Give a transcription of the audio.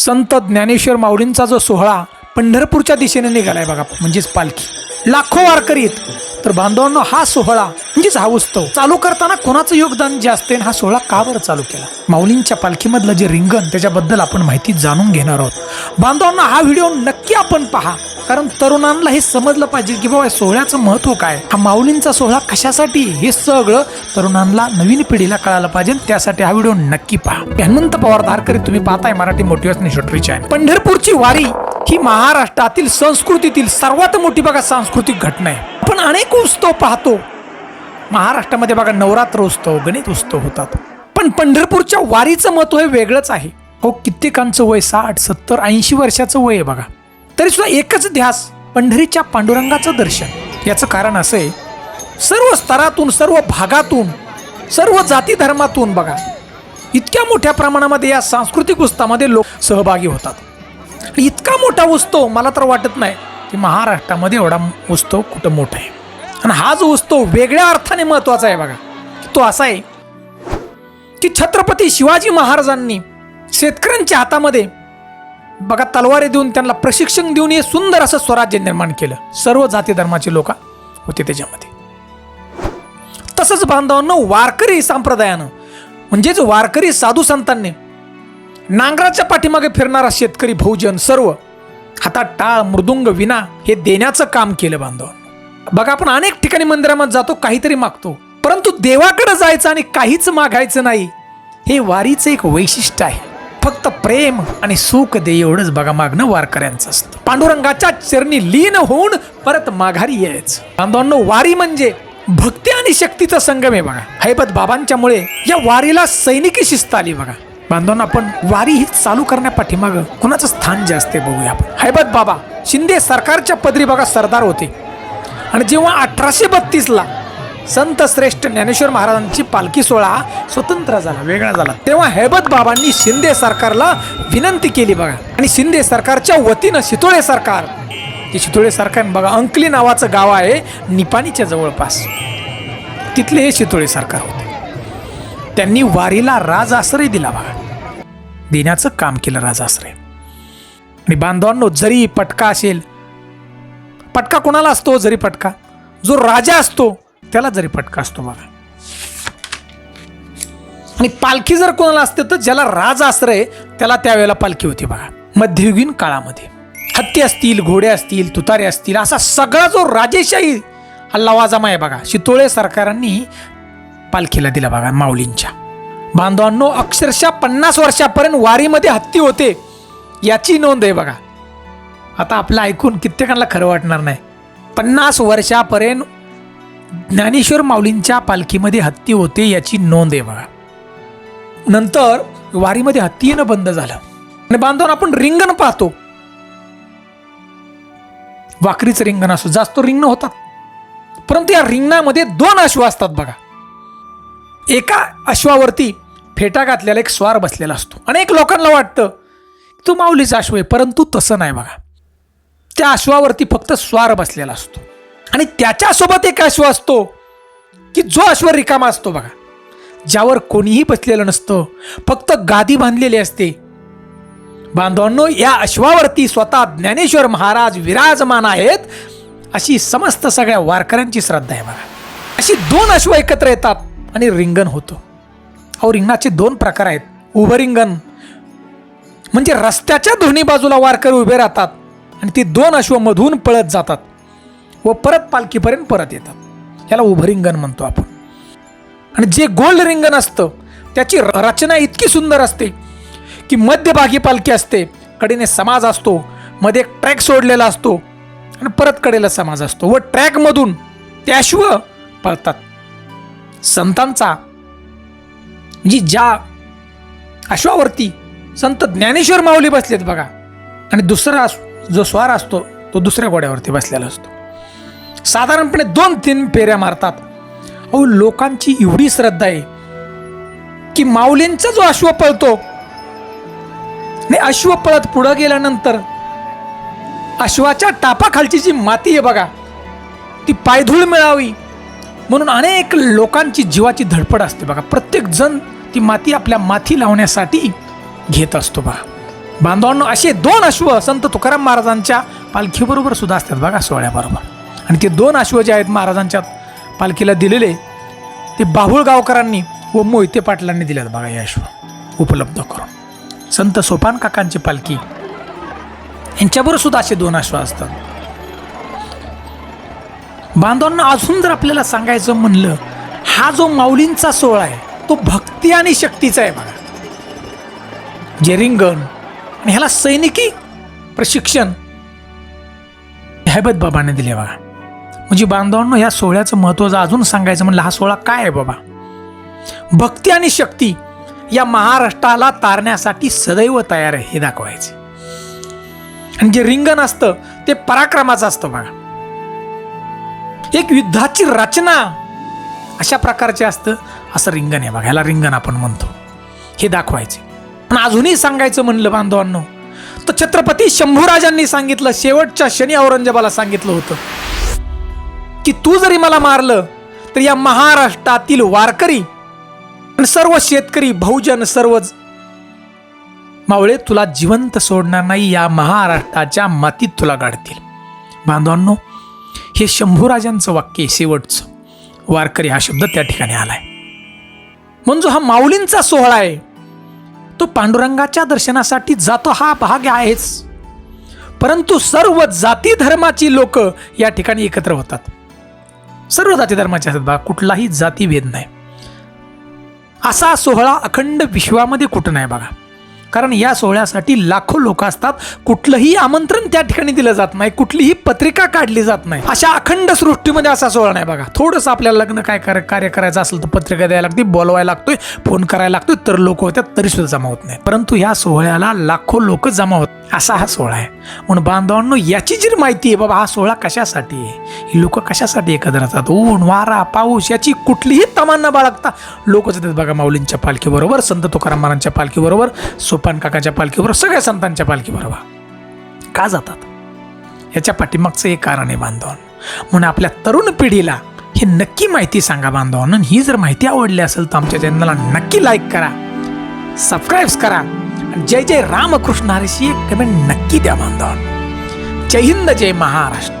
संत ज्ञानेश्वर माऊलींचा जो सोहळा पंढरपूरच्या दिशेने निघालाय बघा म्हणजेच पालखी. लाखो वारकरी आहेत. तर बांधवांनो हा सोहळा म्हणजेच हा उत्सव चालू करताना कोणाचं योगदान जास्त आहे हा सोहळा का बरं चालू केला? माऊलींच्या पालखीमधलं जे रिंगण त्याच्याबद्दल आपण माहिती जाणून घेणार आहोत. बांधवांना हा व्हिडिओ नक्की आपण पहा कारण तरुणांना हे समजलं पाहिजे की बाबा सोहळ्याचं महत्त्व काय हा माऊलींचा सोहळा कशासाठी हे सगळं तरुणांना नवीन पिढीला कळायला पाहिजे त्यासाठी हा व्हिडिओ नक्की पहा. हनुमंत पवार धारकरी तुम्ही पाहताय मराठी मोटिवेशनल छोटरी चॅनल पंढरपूरची वारी ही महाराष्ट्रातील संस्कृतीतील सर्वात मोठी बघा सांस्कृतिक घटना आहे. आपण अनेक उत्सव पाहतो. महाराष्ट्रामध्ये बघा नवरात्र उत्सव गणित उत्सव होतात. पण पंढरपूरच्या वारीचं महत्त्व हे वेगळंच आहे. हो कित्येकांचं वय साठ सत्तर ऐंशी वर्षाचं वय आहे बघा. तरी सुद्धा एकच ध्यास पंढरीच्या पांडुरंगाचं दर्शन. याचं कारण असं आहे सर्व स्तरातून सर्व भागातून सर्व जाती धर्मातून बघा इतक्या मोठ्या प्रमाणामध्ये या सांस्कृतिक उत्सवामध्ये लोक सहभागी होतात. इतका मोठा उत्सव मला तर वाटत नाही की महाराष्ट्रामध्ये एवढा उत्सव कुठं मोठा आहे. आणि हा जो उत्सव वेगळ्या अर्थाने महत्त्वाचा आहे बघा. तो असा आहे की छत्रपती शिवाजी महाराजांनी शेतकऱ्यांच्या हातामध्ये बघा तलवारी देऊन त्यांना प्रशिक्षण देऊन हे सुंदर असं स्वराज्य निर्माण केलं. सर्व जाती धर्माचे लोक होते त्याच्यामध्ये. तसंच बांधवांना वारकरी संप्रदायानं म्हणजेच वारकरी साधू संतांनी नांगराच्या पाठीमागे फिरणारा शेतकरी बहुजन सर्व हातात टाळ मृदुंग विना हे देण्याचं काम केलं बांधवांनो. बघा आपण अनेक ठिकाणी मंदिरामध्ये जातो काहीतरी मागतो. परंतु देवाकडे जायचं आणि काहीच मागायचं नाही हे वारीचं एक वैशिष्ट्य आहे. फक्त प्रेम आणि सुख दे एवढंच बघा मागणं वारकऱ्यांचं असतं. पांडुरंगाच्या चरणी लीन होऊन परत माघारी यायचं. बांधवांनो वारी म्हणजे भक्ती आणि शक्तीचा संगम आहे बघा. हैबत बाबांच्यामुळे या वारीला सैनिकी शिस्त आली बघा. बांधवांना आपण वारी ही चालू करण्या पाठीमागं कुणाचं स्थान जास्त आहे बघूया आपण. हैबत बाबा शिंदे सरकारच्या पदरी बघा सरदार होते. आणि जेव्हा अठराशे बत्तीसला संत श्रेष्ठ ज्ञानेश्वर महाराजांची पालखी सोहळा स्वतंत्र झाला वेगळा झाला तेव्हा हैबत बाबांनी शिंदे सरकारला विनंती केली बघा. आणि शिंदे सरकारच्या वतीनं शितोळे सरकार ते शितोळे सरकार बघा अंकली नावाचं गाव आहे निपाणीच्या जवळपास. तिथले हे शितोळे सरकार होते. त्यांनी वारीला राज आश्रय दिला बघा देण्याचं काम केलं राज आश्रय आणि बांधवांनो जरी पटका असेल पटका कोणाला असतो? जरी पटका. जो राजा असतो त्याला जरी पटका असतो बघा आणि पालखी जर कोणाला असते तर ज्याला राज आश्रय त्याला त्यावेळेला पालखी होती बघा मध्ययुगीन काळामध्ये. हत्ती असतील घोडे असतील तुतारे असतील असा सगळा जो राजेशाही हा लवाजमा आहे बघा. शितोळे सरकारांनी पालखीला दिला बघा माऊलींच्या. बांधवांनो अक्षरशः पन्नास वर्षापर्यंत वारीमध्ये हत्ती होते. याची नोंद आहे बघा. आता आपलं ऐकून कित्येकांना खरं वाटणार नाही. पन्नास वर्षापर्यंत ज्ञानेश्वर माऊलींच्या पालखीमध्ये हत्ती होते याची नोंद आहे बघा. नंतर वारीमध्ये हत्ती येणं बंद झालं. आणि बांधवांना आपण रिंगण पाहतो. वाकरीचं रिंगण असो जास्त रिंगणं होतात. परंतु या रिंगणामध्ये दोन अश्व असतात बघा. एका अश्वावरती फेटा घातलेला एक स्वार बसलेला असतो. अनेक लोकांना वाटतं तो माऊलीचा अश्व आहे परंतु तसं नाही बघा. त्या अश्वावरती फक्त स्वार बसलेला असतो. आणि त्याच्यासोबत एक अश्व असतो की जो अश्व रिकामा असतो बघा. ज्यावर कोणीही बसलेलं नसतं फक्त गादी बांधलेली असते. बांधवांनो या अश्वावरती स्वतः ज्ञानेश्वर महाराज विराजमान आहेत अशी समस्त सगळ्या वारकऱ्यांची श्रद्धा आहे बघा. अशी दोन अश्व एकत्र येतात. आणि रिंगण होतं. अहो रिंगणाचे दोन प्रकार आहेत. उभं रिंगण. म्हणजे रस्त्याच्या दोन्ही बाजूला वारकरी उभे राहतात आणि ती दोन अश्व मधून पळत जातात व परत पालखीपर्यंत परत येतात. याला उभं रिंगण म्हणतो आपण. आणि जे गोल्ड रिंगण असतं त्याची र- रचना इतकी सुंदर असते की मध्यभागी पालखी असते कडेने समाज असतो मध्ये एक ट्रॅक सोडलेला असतो आणि परत कडेला समाज असतो व ट्रॅकमधून ते अश्व पळतात. संतांचा जी ज्या अश्वावरती संत ज्ञानेश्वर माऊली बसलेत बघा आणि दुसरा जो स्वार असतो तो दुसऱ्या घोड्यावरती बसलेला असतो. साधारणपणे दोन तीन फेऱ्या मारतात. अहो लोकांची एवढी श्रद्धा आहे की माऊलींचा जो अश्व पळतो नाही अश्व पळत पुढं गेल्यानंतर अश्वाच्या टापाखालची जी माती आहे बघा ती पायधूळ मिळावी म्हणून अनेक लोकांची जीवाची धडपड असते बघा. प्रत्येक जण ती माती आपल्या माथी लावण्यासाठी घेत असतो बघा. बांधवांनो असे दोन अश्व संत तुकाराम महाराजांच्या पालखीबरोबर सुद्धा असतात बघा सोहळ्याबरोबर. आणि ते दोन अश्व जे आहेत महाराजांच्या पालखीला दिलेले ते बाहुळ गावकरांनी व मोहिते पाटलांनी दिल्यात बघा हे अश्व उपलब्ध करून. संत सोपान काकांची पालखी. यांच्याबरोबर सुद्धा असे दोन अश्व असतात. बांधवांना अजून जर आपल्याला सांगायचं म्हणलं हा जो माऊलींचा सोहळा आहे तो भक्ती आणि शक्तीचा आहे बघा. जे रिंगण आणि ह्याला सैनिकी प्रशिक्षण हैबत बाबाने दिले बघा. म्हणजे बांधवांनो ह्या सोहळ्याचं महत्त्व जर अजून सांगायचं म्हणलं हा सोहळा काय आहे बाबा? भक्ती आणि शक्ती या महाराष्ट्राला तारण्यासाठी सदैव तयार आहे हे दाखवायचे. आणि जे रिंगण असतं ते पराक्रमाचं असतं बघा. एक युद्धाची रचना. अशा प्रकारचे असतं असं रिंगण आहे बघा ह्याला रिंगण आपण म्हणतो. हे दाखवायचे. पण अजूनही सांगायचं म्हणलं बांधवांनो तर छत्रपती शंभूराजांनी सांगितलं शेवटच्या शनी औरंगजेबाला सांगितलं होतं की तू जरी मला मारलं तर या महाराष्ट्रातील वारकरी सर्व शेतकरी बहुजन सर्वच मावळे तुला जिवंत सोडणार नाही या महाराष्ट्राच्या मातीत तुला गाडतील. बांधवांनो हे शंभूराजांचं वाक्य आहे शेवटचं. वारकरी हा शब्द त्या ठिकाणी आलाय. म्हणजे हा माऊलींचा सोहळा आहे. तो पांडुरंगाच्या दर्शनासाठी जातो हा भाग आहेच. परंतु सर्व जाती धर्माची लोक या ठिकाणी एकत्र होतात. सर्व जाती धर्माचे असतात बा कुठलाही जातीभेद नाही. असा सोहळा अखंड विश्वामध्ये कुठं नाही बघा. कारण या सोहळ्यासाठी लाखो लोक असतात. कुठलंही आमंत्रण त्या ठिकाणी दिलं जात नाही. कुठलीही पत्रिका काढली जात नाही. अशा अखंड सृष्टीमध्ये असा सोहळा नाही बघा. थोडंसं आपल्याला लग्न काय कार्य कार्य करायचं असेल तर पत्रिका द्यायला लागते बोलवायला लागतोय फोन करायला लागतोय तर लोक होत्यात तरी सुद्धा जमा होत नाही परंतु या सोहळ्याला लाखो लोक जमा होत. असा हा सोहळा आहे. म्हणून बांधवांनो याची जी माहिती आहे बाबा हा सोहळा कशासाठी आहे? ही लोक कशासाठी एकत्र येतात? ऊन वारा पाऊस याची कुठलीही तमांना बाळगता लोक जातात बघा माऊलींच्या पालखीबरोबर संत तुकाराम महाराजांच्या पालखीबरोबर. सोपान काकाच्या पालखीबरोबर सगळ्या संतांच्या पालखीबरोबर. का जातात? याच्या पाठीमागचं एक कारण आहे बांधवान. म्हणून आपल्या तरुण पिढीला हे नक्की माहिती सांगा बांधवन. आणि ही जर माहिती आवडली असेल तर आमच्या चॅनलला नक्की लाईक करा सबस्क्राईब्स करा जय जय रामकृष्ण हरीशी एक कमेंट नक्की द्या बांधवन. जय हिंद जय महाराष्ट्र.